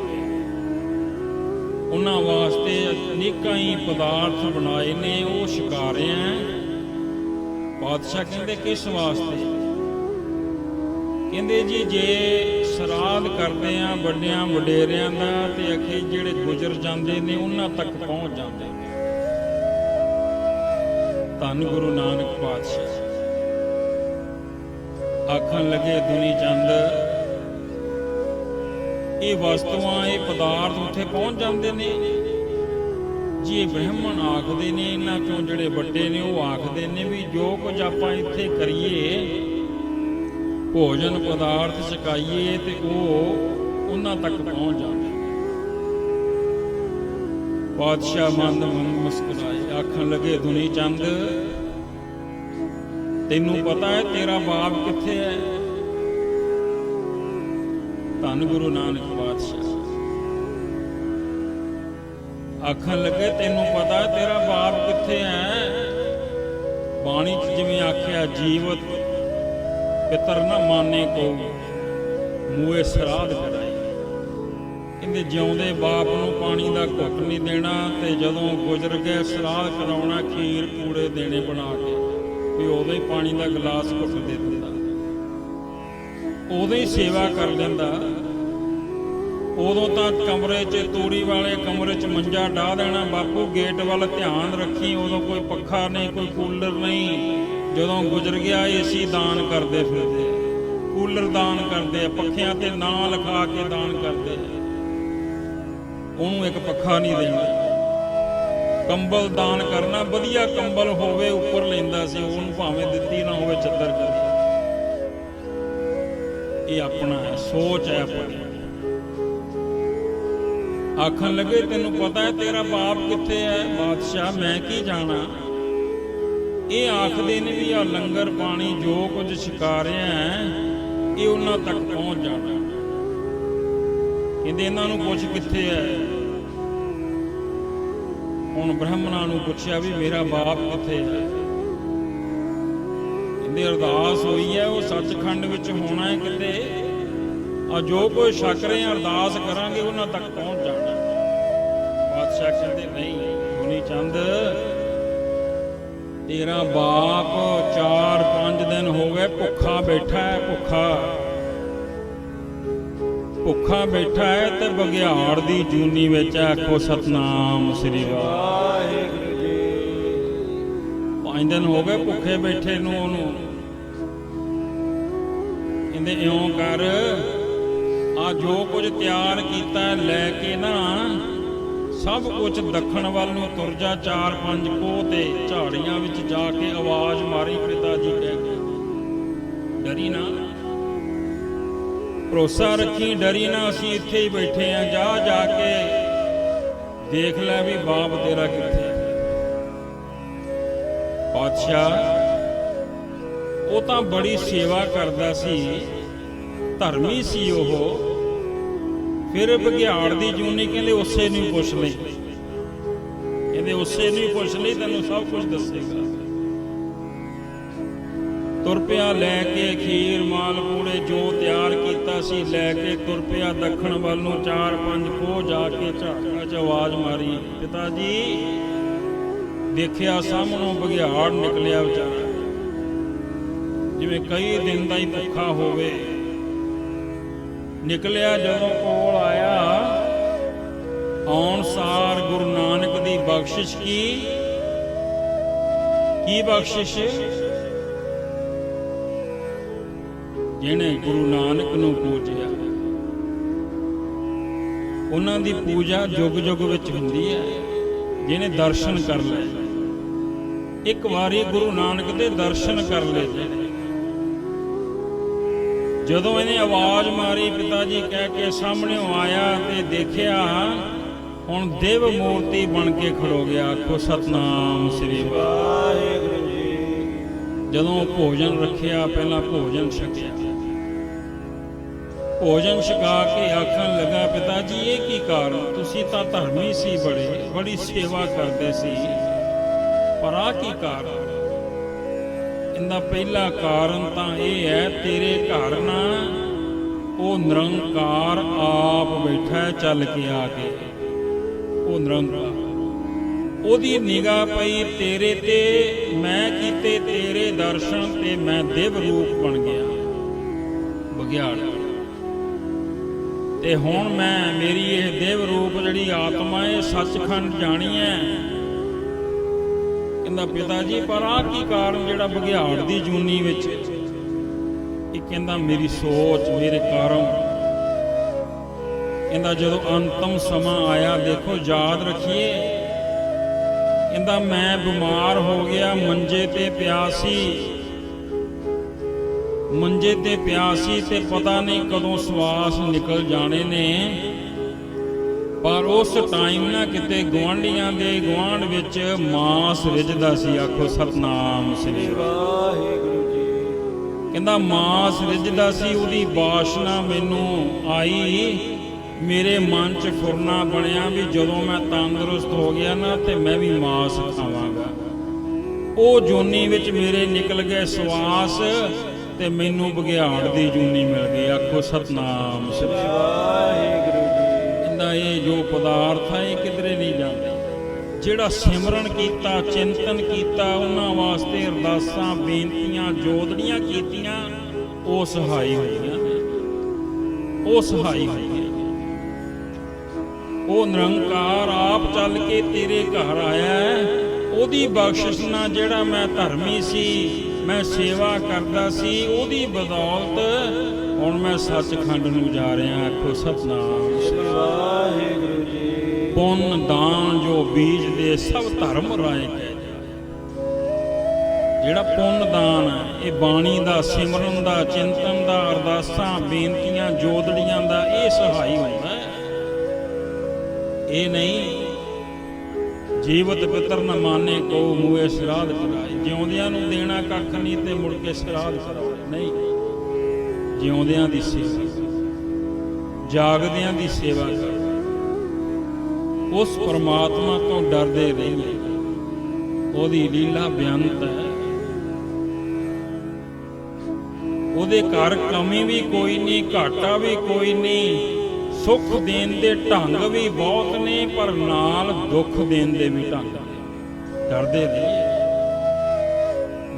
[SPEAKER 1] ਉਹਨਾਂ ਵਾਸਤੇ ਅਨੇਕਾਂ ਹੀ ਪਦਾਰਥ ਬਣਾਏ ਨੇ, ਉਹ ਛਕਾ ਰਹੇ ਆ ਬਾਦਸ਼ਾਹ ਕਹਿੰਦੇ, ਕਿਸ ਵਾਸਤੇ? ਕਹਿੰਦੇ ਜੀ, ਜੇ ਸਰਾਧ ਕਰਦੇ ਆ ਵੱਡਿਆਂ ਵਡੇਰਿਆਂ ਦਾ, ਤੇ ਅਖੇ ਜਿਹੜੇ ਗੁਜ਼ਰ ਜਾਂਦੇ ਨੇ, ਉਹਨਾਂ ਤੱਕ ਪਹੁੰਚ ਜਾਂਦੇ ਨੇ। ਧੰਨ ਗੁਰੂ ਨਾਨਕ ਪਾਤਸ਼ਾਹ ਆਖਣ ਲੱਗੇ, ਦੁਨੀ ਚੰਦ, ਇਹ ਵਸਤੂਆਂ, ਇਹ ਪਦਾਰਥ ਉੱਥੇ ਪਹੁੰਚ ਜਾਂਦੇ ਨੇ। ਜੀ ਇਹ ਬ੍ਰਹਮਣ ਆਖਦੇ ਨੇ, ਇਹਨਾਂ ਚੋਂ ਜਿਹੜੇ ਵੱਡੇ ਨੇ, ਉਹ ਆਖਦੇ ਨੇ ਵੀ ਜੋ ਕੁਝ ਆਪਾਂ ਇੱਥੇ ਕਰੀਏ, ਭੋਜਨ ਪਦਾਰਥ ਛਕਾਈਏ ਤੇ ਉਹ ਉਹਨਾਂ ਤੱਕ ਪਹੁੰਚ ਜਾਂਦੇ ਪਾਤਸ਼ਾਹ ਮੰਦ ਮੰਦ ਮੁਸਕਰਾਏ, ਆਖਣ ਲੱਗੇ, ਦੁਨੀ ਚੰਦ ਤੈਨੂੰ ਪਤਾ ਹੈ ਤੇਰਾ ਬਾਪ ਕਿੱਥੇ ਹੈ? ਧੰਨ ਗੁਰੂ ਨਾਨਕ ਪਾਤਸ਼ਾਹ। ਆਖਣ ਲੱਗੇ, ਤੈਨੂੰ ਪਤਾ ਹੈ ਤੇਰਾ ਬਾਪ ਕਿੱਥੇ ਹੈ? ਬਾਣੀ ਚ ਜਿਵੇਂ ਆਖਿਆ, ਜੀਵਤ ਪਿਤਰ ਨਾ ਮਾਨੇ ਕੋ ਮੂਏ ਸਰਾਧ ਕਰਾਈ। ਕਹਿੰਦੇ, ਜਿਉਂਦੇ ਬਾਪ ਨੂੰ ਪਾਣੀ ਦਾ ਘੁੱਟ ਨਹੀਂ ਦੇਣਾ ਤੇ ਜਦੋਂ ਗੁਜ਼ਰ ਗਏ ਸਰਾਧ ਕਰਾਉਣਾ, ਖੀਰ ਪੂੜੇ ਦੇਣੇ ਬਣਾ ਕੇ। ਵੀ ਉਦੋਂ ਹੀ ਪਾਣੀ ਦਾ ਗਲਾਸ ਘੁੱਟ ਦੇ ਦਿੰਦਾ। ਉਦੋਂ ਹੀ ਸੇਵਾ ਕਰ ਲੈਂਦਾ। ਉਦੋਂ ਤਾਂ ਕਮਰੇ 'ਚ ਤੂੜੀ ਵਾਲੇ ਕਮਰੇ 'ਚ ਮੰਜਾ ਢਾ ਦੇਣਾ। ਬਾਪੂ, ਗੇਟ ਵੱਲ ਧਿਆਨ ਰੱਖੀ। ਉਦੋਂ ਕੋਈ ਪੱਖਾ ਨਹੀਂ, ਕੋਈ ਕੂਲਰ ਨਹੀਂ। ਜਦੋਂ ਗੁਜ਼ਰ ਗਿਆ, ਏਸੀ ਦਾਨ ਕਰਦੇ ਫਿਰਦੇ। ਕੂਲਰ ਦਾਨ ਕਰਦੇ ਆ, ਪੱਖਿਆਂ ਤੇ ਨਾਂ ਲਿਖਾ ਕੇ ਦਾਨ ਕਰਦੇ ਆ। ਉਹਨੂੰ ਇੱਕ ਪੱਖਾ ਨਹੀਂ ਦੇਣਾ। ਕੰਬਲ ਦਾਨ ਕਰਨਾ, ਵਧੀਆ ਕੰਬਲ ਹੋਵੇ, ਉੱਪਰ ਲੈਂਦਾ ਸੀ, ਉਹਨੂੰ ਭਾਵੇਂ ਦਿੱਤੀ ਨਾ ਹੋਵੇ, ਚੱਦਰ ਕਰੀ ਇਹ ਆਪਣਾ ਹੈ, ਸੋਚ ਹੈ ਆਪਣੀ। ਆਖਣ ਲੱਗੇ, ਤੈਨੂੰ ਪਤਾ ਹੈ, ਤੇਰਾ ਬਾਪ ਕਿੱਥੇ ਹੈ? ਬਾਦਸ਼ਾਹ, ਮੈਂ ਕੀ ਜਾਣਾ? ਇਹ ਆਖਦੇ ਨੇ ਵੀ ਆ ਲੰਗਰ ਪਾਣੀ ਜੋ ਕੁਝ ਛਕਾ ਰਿਹਾ ਹੈ, ਇਹ ਉਹਨਾਂ ਤੱਕ ਪਹੁੰਚ ਜਾਣਾ। ਕਹਿੰਦੇ, ਇਹਨਾਂ ਨੂੰ ਪੁੱਛ ਕਿੱਥੇ ਹੈ? ਹੁਣ ਬ੍ਰਾਹਮਣਾਂ ਨੂੰ ਪੁੱਛਿਆ ਵੀ ਮੇਰਾ ਬਾਪ ਕਿੱਥੇ ਹੈ? ਕਹਿੰਦੇ ਅਰਦਾਸ ਹੋਈ ਹੈ, ਉਹ ਸੱਚਖੰਡ ਵਿੱਚ ਹੋਣਾ ਹੈ ਕਿਤੇ। ਆ ਜੋ ਕੋਈ ਸ਼ੱਕ ਰਹੇ ਅਰਦਾਸ ਕਰਾਂਗੇ, ਉਹਨਾਂ ਤੱਕ ਪਹੁੰਚ ਜਾਣਾ। ਬਾਦਸ਼ਾਹ ਕਹਿੰਦੇ, ਨਹੀਂ ਹੁਣੀ ਚੰਦ, ਤੇਰਾ ਬਾਪ 4-5 ਦਿਨ ਹੋ ਗਏ ਭੁੱਖਾ ਬੈਠਾ ਹੈ, ਭੁੱਖਾ। ਭੁੱਖਾ ਬੈਠਾ ਹੈ ਤੇ ਬਗਿਆੜ ਦੀ ਜੂਨੀ ਵਿੱਚ ਆਖੋ ਸਤਨਾਮ ਸ੍ਰੀ ਵਾਹਿਗੁਰੂ
[SPEAKER 2] ਜੀ।
[SPEAKER 1] ਪੰਜ ਦਿਨ ਹੋ ਗਏ ਭੁੱਖੇ ਬੈਠੇ ਨੂੰ ਉਹਨੂੰ। ਕਹਿੰਦੇ ਇਉਂ ਕਰ, ਆ ਜੋ ਕੁਝ ਤਿਆਰ ਕੀਤਾ ਲੈ ਕੇ ਨਾ ਸਭ ਕੁਝ ਦੱਖਣ ਵੱਲ ਨੂੰ ਤੁਰ ਜਾ ਚਾਰ ਪੰਜ ਕੋਹ ਤੇ ਝਾੜੀਆਂ ਵਿੱਚ ਜਾ ਕੇ ਆਵਾਜ਼ ਮਾਰੀ ਪਿਤਾ ਜੀ ਕਹਿ ਕੇ। ਡਰੀ ਨਾ। ਭਰੋਸਾ ਰੱਖੀ, ਡਰੀ ਨਾ, ਅਸੀਂ ਇੱਥੇ ਹੀ ਬੈਠੇ ਆ, ਜਾ ਜਾ ਕੇ ਦੇਖ ਲੈ ਵੀ ਬਾਪ ਤੇਰਾ ਕਿੱਥੇ ਪਾਤਸ਼ਾਹ ਉਹ ਤਾਂ ਬੜੀ ਸੇਵਾ ਕਰਦਾ ਸੀ, ਧਰਮੀ ਸੀ ਉਹ। ਫਿਰ ਬਗਿਆੜ ਦੀ ਜੂਨੀ ਕਹਿੰਦੇ ਉਸੇ ਨੂੰ ਪੁੱਛ ਲਈ। ਕਹਿੰਦੇ ਉਸੇ ਨੂੰ ਪੁੱਛ ਲਈ, ਤੈਨੂੰ ਸਭ ਕੁਝ ਦੱਸੇਗਾ। ਤੁਰ ਪਿਆ ਲੈ ਕੇ ਖੀਰ ਮਾਲ ਪੂੜੇ ਜੋ ਤਿਆਰ ਕੀਤਾ ਸੀ, ਲੈ ਕੇ ਤੁਰ ਪਿਆ ਦੱਖਣ ਵੱਲ ਨੂੰ ਚਾਰ ਪੰਜ ਕੋਹ ਜਾ ਕੇ ਝਾੜੀਆਂ 'ਚ ਆਵਾਜ਼ ਮਾਰੀ, ਪਿਤਾ ਜੀ, ਦੇਖਿਆ ਸਾਹਮਣੋਂ ਬਗਿਆੜ ਨਿਕਲਿਆ ਵਿਚਾਰਾ। ਜਿਵੇਂ ਕਈ ਦਿਨ ਦਾ ਹੀ ਭੁੱਖਾ ਹੋਵੇ। ਨਿਕਲਿਆ ਜਦੋਂ ਕੋਲ ਆਇਆ, ਆਉਣ ਸਾਰ ਗੁਰੂ ਨਾਨਕ ਦੀ ਬਖਸ਼ਿਸ਼ ਕੀ? ਕੀ ਬਖਸ਼ਿਸ਼? ਜਿਹਨੇ ਗੁਰੂ ਨਾਨਕ ਨੂੰ ਪੂਜਿਆ। ਉਹਨਾਂ ਦੀ ਪੂਜਾ ਜੁਗ ਜੁਗ ਵਿੱਚ ਹੁੰਦੀ ਹੈ। ਜਿਹਨੇ ਦਰਸ਼ਨ ਕਰ ਲਏ। ਇੱਕ ਵਾਰੀ ਗੁਰੂ ਨਾਨਕ ਦੇ ਦਰਸ਼ਨ ਕਰ ਲਏ। ਜਦੋਂ ਇਹਨੇ ਆਵਾਜ਼ ਮਾਰੀ ਪਿਤਾ ਜੀ ਕਹਿ ਕੇ ਸਾਹਮਣੇ ਆਇਆ ਤੇ ਦੇਖਿਆ, ਹੁਣ ਦੇਵ ਮੂਰਤੀ ਬਣ ਕੇ ਖੜੋ ਗਿਆ। ਆਖੋ, ਸਤਨਾਮ ਸ੍ਰੀ ਵਾਹਿਗੁਰੂ
[SPEAKER 2] ਜੀ।
[SPEAKER 1] ਜਦੋਂ ਭੋਜਨ ਰੱਖਿਆ, ਪਹਿਲਾਂ ਭੋਜਨ ਛਕਿਆ। ਭੋਜਨ ਛਕਾ ਕੇ ਆਖਣ ਲੱਗਾ, ਪਿਤਾ ਜੀ, ਇਹ ਕੀ ਕਾਰਨ? ਤੁਸੀਂ ਤਾਂ ਧਰਮੀ ਸੀ ਬੜੇ, ਬੜੀ ਸੇਵਾ ਕਰਦੇ ਸੀ। ਪਰ ਆ ਕੀ ਕਾਰਨ? ਇਹਦਾ ਪਹਿਲਾ ਕਾਰਨ ਤਾਂ ਇਹ ਹੈ, ਤੇਰੇ ਘਰ ਨਾ ਉਹ ਨਿਰੰਕਾਰ ਆਪ ਬੈਠਾ ਚੱਲ ਕੇ ਆ ਕੇ। ਉਹ ਨਿਰੰਕਾਰ। ਉਹਦੀ ਨਿਗਾਹ ਪਈ, ਤੇਰੇ ਤੇ, ਮੈਂ ਕੀਤੇ ਤੇਰੇ ਦਰਸ਼ਨ ਤੇ ਮੈਂ ਦਿਵ ਰੂਪ ਬਣ ਗਿਆ। ਬਗਿਆੜ ਤੇ ਹੁਣ ਮੈਂ ਮੇਰੀ ਇਹ ਦੇਵ ਰੂਪ ਜਿਹੜੀ ਆਤਮਾ ਹੈ ਸੱਚਖੰਡ ਜਾਣੀ ਹੈ। ਕਹਿੰਦਾ, ਪਿਤਾ ਜੀ, ਪਰ ਆ ਕੀ ਕਾਰਨ ਜਿਹੜਾ ਬਗਿਆੜ ਦੀ ਜੂਨੀ ਵਿੱਚ? ਇਹ ਕਹਿੰਦਾ, ਮੇਰੀ ਸੋਚ, ਮੇਰੇ ਕਰਮ। ਕਹਿੰਦਾ, ਜਦੋਂ ਅੰਤਮ ਸਮਾਂ ਆਇਆ, ਦੇਖੋ, ਯਾਦ ਰੱਖੀਏ। ਕਹਿੰਦਾ, ਮੈਂ ਬਿਮਾਰ ਹੋ ਗਿਆ, ਮੰਜੇ ਤੇ ਪਿਆ ਸੀ। ਮੰਜੇ ਤੇ ਪਿਆ ਸੀ ਤੇ ਪਤਾ ਨਹੀਂ ਕਦੋਂ ਸਵਾਸ ਨਿਕਲ ਜਾਣੇ ਨੇ। ਪਰ ਉਸ ਟਾਈਮ ਨਾ ਕਿਤੇ ਗਵਾਂਢੀਆਂ ਦੇ ਗਵਾਂਢ ਵਿੱਚ ਮਾਸ ਰਿੱਝਦਾ ਸੀ, ਆਖੋ ਸਤਨਾਮ ਸ੍ਰੀ
[SPEAKER 2] ਵਾਹਿਗੁਰੂ ਜੀ।
[SPEAKER 1] ਕਹਿੰਦਾ ਮਾਸ ਰਿੱਝਦਾ ਸੀ, ਉਹਦੀ ਬਾਸ਼ਨਾ ਮੈਨੂੰ ਆਈ, ਮੇਰੇ ਮਨ 'ਚ ਫੁਰਨਾ ਬਣਿਆ ਵੀ ਜਦੋਂ ਮੈਂ ਤੰਦਰੁਸਤ ਹੋ ਗਿਆ ਨਾ ਤੇ ਮੈਂ ਵੀ ਮਾਸ ਖਾਵਾਂਗਾ। ਉਹ ਜੋਨੀ ਵਿੱਚ ਮੇਰੇ ਨਿਕਲ ਗਏ ਸਵਾਸ ਤੇ ਮੈਨੂੰ ਬਗਿਆੜ ਦੀ ਜੂਨੀ ਮਿਲ ਗਈ। ਆਖੋ, ਸਤਨਾਮ ਸ੍ਰੀ
[SPEAKER 2] ਵਾਹਿਗੁਰੂ ਜੀ
[SPEAKER 1] ਕਹਿੰਦਾ, ਇਹ ਜੋ ਪਦਾਰਥ ਹੈ ਇਹ ਕਿਧਰੇ ਨਹੀਂ ਜਾਂਦੇ। ਜਿਹੜਾ ਸਿਮਰਨ ਕੀਤਾ, ਚਿੰਤਨ ਕੀਤਾ, ਉਹਨਾਂ ਵਾਸਤੇ ਅਰਦਾਸਾਂ, ਬੇਨਤੀਆਂ ਜੋਦੜੀਆਂ ਕੀਤੀਆਂ, ਉਹ ਸਹਾਈ ਹੋਈਆਂ ਉਹ ਸਹਾਈ ਹੋਈਆਂ ਉਹ ਨਿਰੰਕਾਰ ਆਪ ਚੱਲ ਕੇ ਤੇਰੇ ਘਰ ਆਇਆ ਉਹਦੀ ਬਖਸ਼ਿਸ਼ ਨਾਲ ਜਿਹੜਾ ਮੈਂ ਧਰਮੀ ਸੀ ਮੈਂ ਸੇਵਾ ਕਰਦਾ ਸੀ, ਉਹਦੀ ਬਦੌਲਤ ਹੁਣ ਮੈਂ ਸੱਚਖੰਡ ਨੂੰ ਜਾ ਰਿਹਾ ਆਖੋ ਸਤਨਾਮ। ਸ੍ਰੀ
[SPEAKER 2] ਵਾਹਿਗੁਰੂ ਜੀ
[SPEAKER 1] ਪੁੰਨ, ਦਾਨ ਜੋ ਬੀਜ ਦੇ ਸਭ ਧਰਮ ਰਾਏ ਕਹਿ ਜਿਹੜਾ ਪੁੰਨ, ਦਾਨ ਹੈ, ਇਹ ਬਾਣੀ ਦਾ, ਸਿਮਰਨ ਦਾ, ਚਿੰਤਨ ਦਾ, ਅਰਦਾਸਾਂ, ਬੇਨਤੀਆਂ ਜੋਦੜੀਆਂ ਦਾ ਇਹ ਸਹਾਈ ਹੁੰਦਾ ਇਹ ਨਹੀਂ, ਜੀਵਤ ਪਿਤਰ ਨ ਮਾਨੇ ਕੋ ਮੂਏ ਸਰਾਧ ਕਰਾਏ ਜਿਉਂਦਿਆਂ ਨੂੰ ਦੇਣਾ ਕੱਖ ਨਹੀਂ ਤੇ ਮੁੜ ਕੇ ਸਰਾਧ ਕਰਾਏ ਨਹੀਂ। ਜਿਉਂਦਿਆਂ ਦੀ ਸੇਵਾ। ਜਾਗਦਿਆਂ ਦੀ ਸੇਵਾ। ਕਰ ਉਸ ਪਰਮਾਤਮਾ ਤੋਂ ਡਰਦੇ ਰਹੀਏ ਉਹਦੀ ਲੀਲਾ ਬੇਅੰਤ ਹੈ। ਉਹਦੇ ਘਰ ਕਮੀ ਵੀ ਕੋਈ ਨਹੀਂ, ਘਾਟਾ ਵੀ ਕੋਈ ਨਹੀਂ। ਸੁੱਖ ਦੇਣ ਦੇ ਢੰਗ ਵੀ ਬਹੁਤ ਨੇ, ਪਰ ਨਾਲ ਦੁੱਖ ਦੇਣ ਦੇ ਵੀ ਢੰਗ ਡਰਦੇ ਰਹੀਏ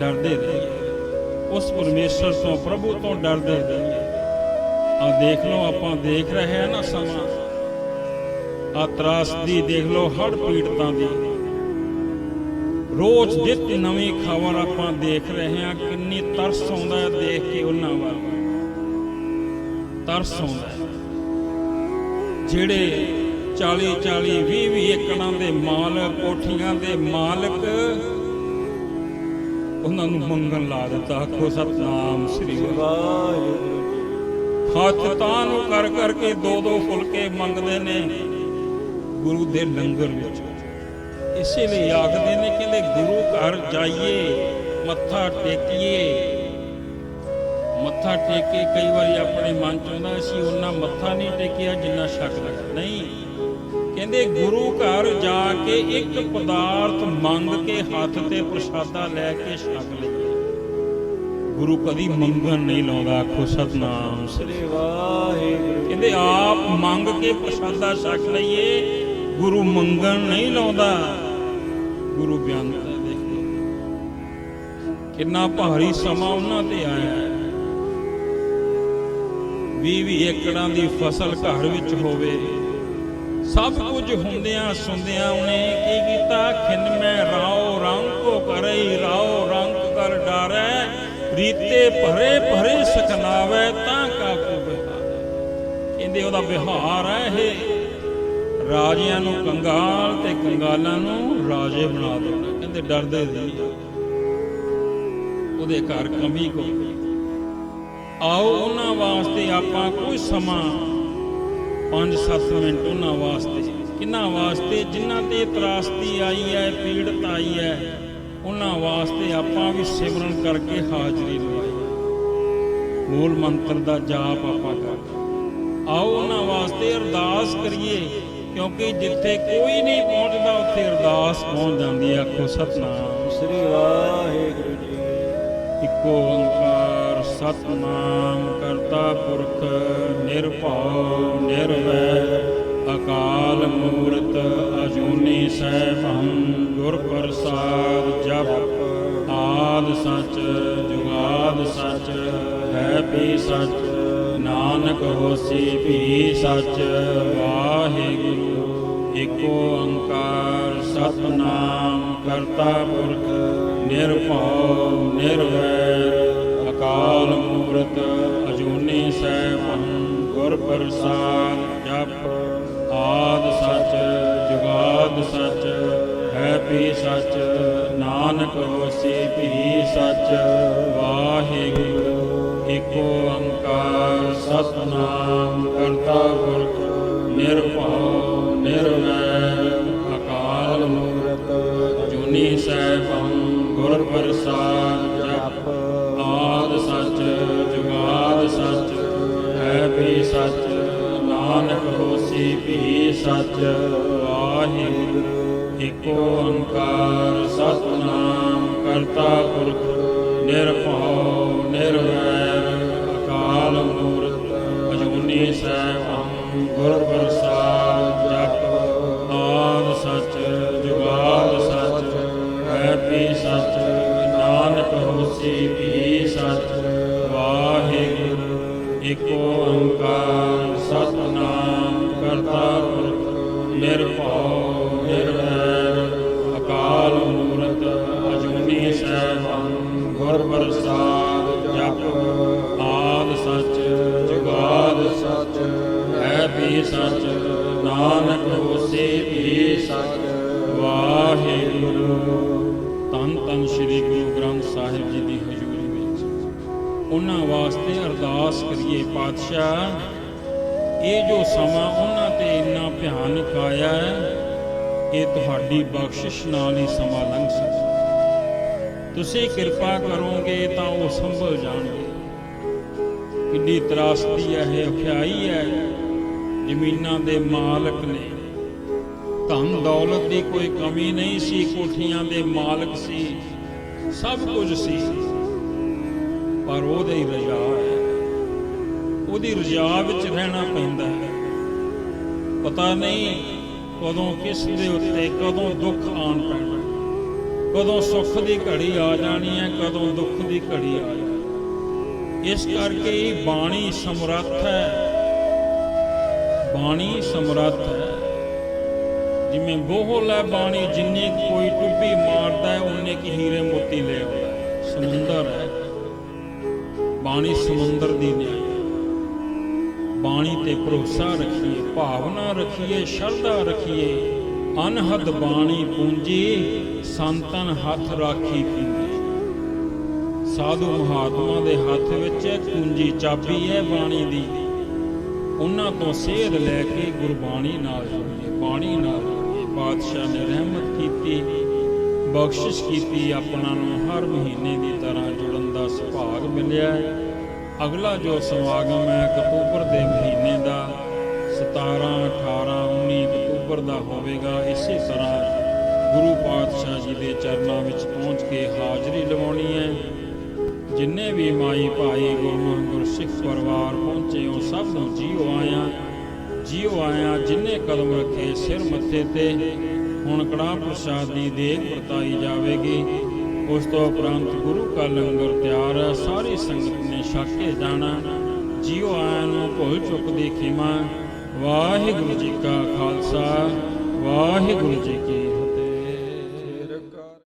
[SPEAKER 1] ਡਰਦੇ ਰਹੀਏ ਉਸ ਪਰਮੇਸ਼ਰ ਤੋਂ ਪ੍ਰਭੂ ਤੋਂ ਡਰਦੇ ਰਹੀਏ ਆ ਦੇਖ ਲਓ, ਆਪਾਂ ਦੇਖ ਰਹੇ ਹਾਂ ਨਾ ਸਮਾਂ। ਆ ਤਰਾਸਦੀ ਦੇਖ ਲਓ ਹੜ ਪੀੜਤਾਂ ਦੀ। ਰੋਜ਼ ਨਿਤ ਨਵੀਂ ਖਬਰ ਆਪਾਂ ਦੇਖ ਰਹੇ ਹਾਂ, ਕਿੰਨੀ ਤਰਸ ਆਉਂਦਾ ਹੈ ਦੇਖ ਕੇ ਉਹਨਾਂ ਵੱਲ। ਤਰਸ ਆਉਂਦਾ ਜਿਹੜੇ 40 40 20 20 ਏਕੜਾਂ ਦੇ ਮਾਲਕ, ਕੋਠੀਆਂ ਦੇ ਮਾਲਕ ਉਹਨਾਂ ਨੂੰ ਮੰਗਣ ਲਾ ਦਿੱਤਾ। ਆਖੋ ਸਤਨਾਮ ਸ੍ਰੀ ਵਾਹਿਗੁਰੂ ਹੱਥ ਤਾਂ ਨੂੰ ਕਰ ਕਰਕੇ ਦੋ ਦੋ ਫੁਲਕੇ ਮੰਗਦੇ ਨੇ। ਗੁਰੂ ਦੇ ਲੰਗਰ ਵਿੱਚ। ਇਸੇ ਲਈ ਆਖਦੇ ਨੇ ਕਹਿੰਦੇ ਗੁਰੂ ਘਰ ਜਾਈਏ ਮੱਥਾ ਟੇਕੀਏ। ਮੱਥਾ ਟੇਕ ਕੇ ਕਈ ਵਾਰੀ ਆਪਣੇ ਮਨ ਚ ਆਉਂਦਾ ਅਸੀਂ ਉਹਨਾਂ ਮੱਥਾ ਨਹੀਂ ਟੇਕਿਆ ਜਿੰਨਾ ਸ਼ੱਕ ਲੱਗਾ ਨਹੀਂ ਕਹਿੰਦੇ ਗੁਰੂ ਘਰ ਜਾ ਕੇ ਇੱਕ ਪਦਾਰਥ ਮੰਗ ਕੇ ਹੱਥ ਤੇ ਪ੍ਰਸ਼ਾਦਾ ਲੈ ਕੇ ਛਕ ਲਈਏ। ਗੁਰੂ ਕਦੀ ਮੰਗਣ ਨਹੀਂ ਲਾਉਂਦਾ, ਆਖੋ, ਸਤਨਾਮ ਸ੍ਰੀ
[SPEAKER 2] ਵਾਹਿਗੁਰੂ।
[SPEAKER 1] ਕਹਿੰਦੇ ਆਪ ਮੰਗ ਕੇ ਪ੍ਰਸ਼ਾਦਾ ਛਕ ਲਈਏ, ਗੁਰੂ ਮੰਗਣ ਨਹੀਂ ਲਾਉਂਦਾ। ਗੁਰੂ ਬਿਆਨ ਦੇਖੋ ਕਿੰਨਾ ਭਾਰੀ ਸਮਾਂ ਉਹਨਾਂ ਤੇ ਆਇਆ ਹੈ। 20 ਏਕੜਾਂ ਦੀ ਫਸਲ ਘਰ ਵਿੱਚ ਹੋਵੇ। ਸਭ ਕੁਝ ਹੁੰਦਿਆਂ ਸੁਣਦਿਆਂ ਉਹਨੇ ਕੀ ਕੀਤਾ? ਖਿੰਨ ਮੈਂ ਰਾਓ ਰੰਗ ਕੋ ਕਰਈ ਰਾਓ ਰੰਗ ਕਰ ਡਾਰੈ। ਰੀਤੇ ਭਰੇ ਭਰੇ ਸਖਨਾਵੇ ਤਾਂ ਕਾਕੂ ਬਿਹਾਰ। ਕਹਿੰਦੇ ਉਹਦਾ ਵਿਹਾਰ ਹੈ ਇਹ। ਰਾਜਿਆਂ ਨੂੰ ਕੰਗਾਲ ਤੇ ਕੰਗਾਲਾਂ ਨੂੰ ਰਾਜੇ ਬਣਾ ਦੇਣਾ। ਕਹਿੰਦੇ ਡਰਦੇ ਨਹੀਂ। ਉਹਦੇ ਘਰ ਕਮੀ ਕੋਈ ਆਓ ਉਹਨਾਂ ਵਾਸਤੇ ਆਪਾਂ ਕੋਈ ਸਮਾਂ 5-7 ਮਿੰਟ ਉਹਨਾਂ ਵਾਸਤੇ। ਕਿੰਨਾ ਵਾਸਤੇ? ਜਿਨ੍ਹਾਂ ਤੇ ਤਰਾਸਦੀ ਆਈ ਹੈ ਪੀੜਤ ਆਈ ਹੈ ਉਹਨਾਂ ਵਾਸਤੇ ਆਪਾਂ ਵੀ ਸਿਮਰਨ ਕਰਕੇ ਹਾਜ਼ਰੀ ਲਵਾਈ। ਮੂਲ ਮੰਤਰ ਦਾ ਜਾਪ ਆਪਾਂ ਕਰਦੇ। ਆਓ ਉਹਨਾਂ ਵਾਸਤੇ ਅਰਦਾਸ ਕਰੀਏ ਕਿਉਂਕਿ ਜਿੱਥੇ ਕੋਈ ਨਹੀਂ ਪਹੁੰਚਦਾ ਉੱਥੇ ਅਰਦਾਸ ਪਹੁੰਚ ਜਾਂਦੀ ਹੈ। ਆਖੋ ਸਤਨਾਮ।
[SPEAKER 2] ਸ੍ਰੀ ਵਾਹਿਗੁਰੂ ਜੀ।
[SPEAKER 1] ਇਕੋ ਸਤਨਾਮ ਕਰਤਾ ਪੁਰਖ ਨਿਰਭਉ ਨਿਰਵੈਰ ਅਕਾਲ ਮੂਰਤ ਸੈਭੰ, ਗੁਰ ਪ੍ਰਸਾਦ ਜਪ, ਆਦ ਸੱਚ, ਜੁਗਾਦ ਸੱਚ, ਹੈ ਵੀ ਸੱਚ, ਨਾਨਕ ਹੋਸੀ ਵੀ ਸੱਚ ਵਾਹਿਗੁਰੂ ਏਕੋ ਓੰਕਾਰ ਸਤਨਾਮ ਕਰਤਾ ਪੁਰਖ ਨਿਰਭਉ ਨਿਰਵੈਰ ਅਕਾਲ ਮੂਰਤ ਅਜੂਨੀ ਸੈਭੰ ਗੁਰ ਪ੍ਰਸਾਦ ਜਪ, ਆਦ ਸੱਚ, ਜੁਗਾਦ ਸੱਚ, ਹੈ ਵੀ ਸੱਚ, ਨਾਨਕ ਹੋਸੀ ਵੀ ਸੱਚ, ਵਾਹਿਗੁਰੂ ਏਕੋ ਓੰਕਾਰ ਸਤਨਾਮ ਕਰਤਾ ਪੁਰਖ, ਨਿਰਭਉ ਸੱਚ, ਨਾਨਕ ਹੋਸੀ ਭੀ ਸੱਚ ਵਾਹਿਗੁਰੂ ਏਕੋ ਓੰਕਾਰ ਸਤਨਾਮ ਕਰਤਾ ਪੁਰਖ, ਨਿਰਭਉ, ਨਿਰਵੈਰ, ਅਕਾਲ ਮੂਰਤ ਅਜੂਨੀ ਸੈਭੰ ਗੁਰ ਪ੍ਰਸਾਦ ਜਪ, ਆਦ ਸਚ, ਜੁਗਾਦ ਸੱਚ, ਹੈ ਵੀ ਸਚ, ਨਾਨਕ ਹੋਸੀ ਵੀ ਸਚ ਏਕੋ ਓੰਕਾਰ ਸਤਨਾਮ ਕਰਤਾ ਪੁਰਖ, ਨਿਰਭਉ, ਨਿਰਵੈਰ, ਅਕਾਲ ਮੂਰਤ, ਅਜੂਨੀ ਸੈਭੰ ਗੁਰ ਪ੍ਰਸਾਦ ਜਪ, ਆਦ ਸੱਚ, ਜੁਗਾਦ ਸੱਚ, ਹੈ ਵੀ ਸੱਚ, ਨਾਨਕ ਹੋਸੀ ਵੀ ਸੱਚ, ਵਾਹਿਗੁਰੂ। ਤਨ ਤਨ ਸ੍ਰੀ ਗੁਰੂ ਉਹਨਾਂ ਵਾਸਤੇ ਅਰਦਾਸ ਕਰੀਏ ਪਾਤਸ਼ਾਹ। ਇਹ ਜੋ ਸਮਾਂ ਉਹਨਾਂ ਤੇ ਇੰਨਾ ਭਿਆਨਕ ਆਇਆ ਹੈ ਇਹ ਤੁਹਾਡੀ ਬਖਸ਼ਿਸ਼ ਨਾਲ ਹੀ ਸਮਾਂ ਲੰਘ ਸਕਦਾ। ਤੁਸੀਂ ਕਿਰਪਾ ਕਰੋਗੇ ਤਾਂ ਉਹ ਸੰਭਲ ਜਾਣਗੇ। ਕਿੰਨੀ ਤਰਾਸਦੀ ਹੈ, ਇਹ ਅਖਿਆਈ ਹੈ। ਜ਼ਮੀਨਾਂ ਦੇ ਮਾਲਕ ਨੇ। ਧਨ ਦੌਲਤ ਦੀ ਕੋਈ ਕਮੀ ਨਹੀਂ ਸੀ, ਕੋਠੀਆਂ ਦੇ ਮਾਲਕ ਸੀ, ਸਭ ਕੁਝ ਸੀ। ਪਰ ਉਹਦੇ ਹੀ ਰਜਾ ਹੈ। ਉਹਦੀ ਰਜਾ ਵਿੱਚ ਰਹਿਣਾ ਪੈਂਦਾ ਹੈ। ਪਤਾ ਨਹੀਂ ਕਦੋਂ ਕਿਸ ਦੇ ਉੱਤੇ ਕਦੋਂ ਦੁੱਖ ਆਣ ਪੈਣਾ ਕਦੋਂ ਸੁੱਖ ਦੀ ਘੜੀ ਆ ਜਾਣੀ ਹੈ, ਕਦੋਂ ਦੁੱਖ ਦੀ ਘੜੀ ਆ ਜਾਣੀ ਇਸ ਕਰਕੇ ਹੀ ਬਾਣੀ ਸਮਰੱਥ ਹੈ। ਬਾਣੀ ਸਮਰੱਥ ਹੈ। ਜਿਵੇਂ ਬੋਹਲ ਹੈ ਬਾਣੀ, ਜਿੰਨੀ ਕੁ ਕੋਈ ਟੁੱਬੀ ਮਾਰਦਾ ਹੈ, ਉਹਨੇ ਕੀ ਹੀਰੇ ਮੋਤੀ ਲੈ ਆਉਂਦਾ ਸਮੁੰਦਰ ਹੈ। ਬਾਣੀ ਸਮੁੰਦਰ ਦੀ ਨਿਆਈ। ਬਾਣੀ ਤੇ ਭਰੋਸਾ ਰੱਖੀਏ, ਭਾਵਨਾ ਰੱਖੀਏ, ਸ਼ਰਧਾ ਰੱਖੀਏ। ਅਨਹਦ ਬਾਣੀ ਪੂੰਜੀ, ਸੰਤਨ ਹੱਥ ਰਾਖੀ ਪੀਂਦੀ। ਸਾਧੂ ਮਹਾਤਮਾ ਦੇ ਹੱਥ ਵਿੱਚ ਕੁੰਜੀ ਚਾਬੀ ਹੈ ਬਾਣੀ ਦੀ। ਉਹਨਾਂ ਤੋਂ ਸੇਧ ਲੈ ਕੇ ਗੁਰਬਾਣੀ ਨਾਲ ਜੁੜੀਏ। ਬਾਣੀ ਨਾਲ ਜੁੜੀਏ। ਪਾਤਸ਼ਾਹ ਨੇ ਰਹਿਮਤ ਕੀਤੀ, ਬਖਸ਼ਿਸ਼ ਕੀਤੀ ਆਪਣਾ ਨੂੰ ਹਰ ਮਹੀਨੇ ਦੀ ਤਰ੍ਹਾਂ ਜੁੜਨ ਦਾ ਸੁਭਾਗ ਮਿਲਿਆ। ਅਗਲਾ ਜੋ ਸਮਾਗਮ ਹੈ ਅਕਤੂਬਰ ਦੇ ਮਹੀਨੇ ਦਾ 17 18 19 ਅਕਤੂਬਰ ਦਾ ਹੋਵੇਗਾ। ਇਸੇ ਤਰ੍ਹਾਂ ਗੁਰੂ ਪਾਤਸ਼ਾਹ ਜੀ ਦੇ ਚਰਨਾਂ ਵਿੱਚ ਪਹੁੰਚ ਕੇ ਹਾਜ਼ਰੀ ਲਵਾਉਣੀ ਹੈ। ਜਿੰਨੇ ਵੀ ਮਾਈ ਭਾਈ ਗੁਰਮੁਖ ਗੁਰਸਿੱਖ ਪਰਿਵਾਰ ਪਹੁੰਚੇ, ਉਹ ਸਭ ਨੂੰ ਜੀਓ ਆਇਆ। ਜੀਓ ਆਇਆ ਜਿੰਨੇ ਕਦਮ ਰੱਖੇ ਸਿਰ ਮੱਥੇ ਤੇ, ਹੁਣ ਕੜਾ ਪ੍ਰਸਾਦ ਦੀ ਦੇਗ ਵਰਤਾਈ ਜਾਵੇਗੀ। ਉਸ ਤੋਂ ਉਪਰੰਤ ਗੁਰੂ ਕਾ ਲੰਗਰ ਤਿਆਰ ਹੈ ਸਾਰੀ ਸੰਗਤ ਨੇ ਛਕ ਕੇ ਜਾਣਾ, ਜੀਓ ਆਇਆਂ ਨੂੰ ਭੁੱਲ ਚੁੱਕ ਦੀ ਖਿਮਾ। ਵਾਹਿਗੁਰੂ ਜੀ ਕਾ ਖਾਲਸਾ, ਵਾਹਿਗੁਰੂ ਜੀ ਕੀ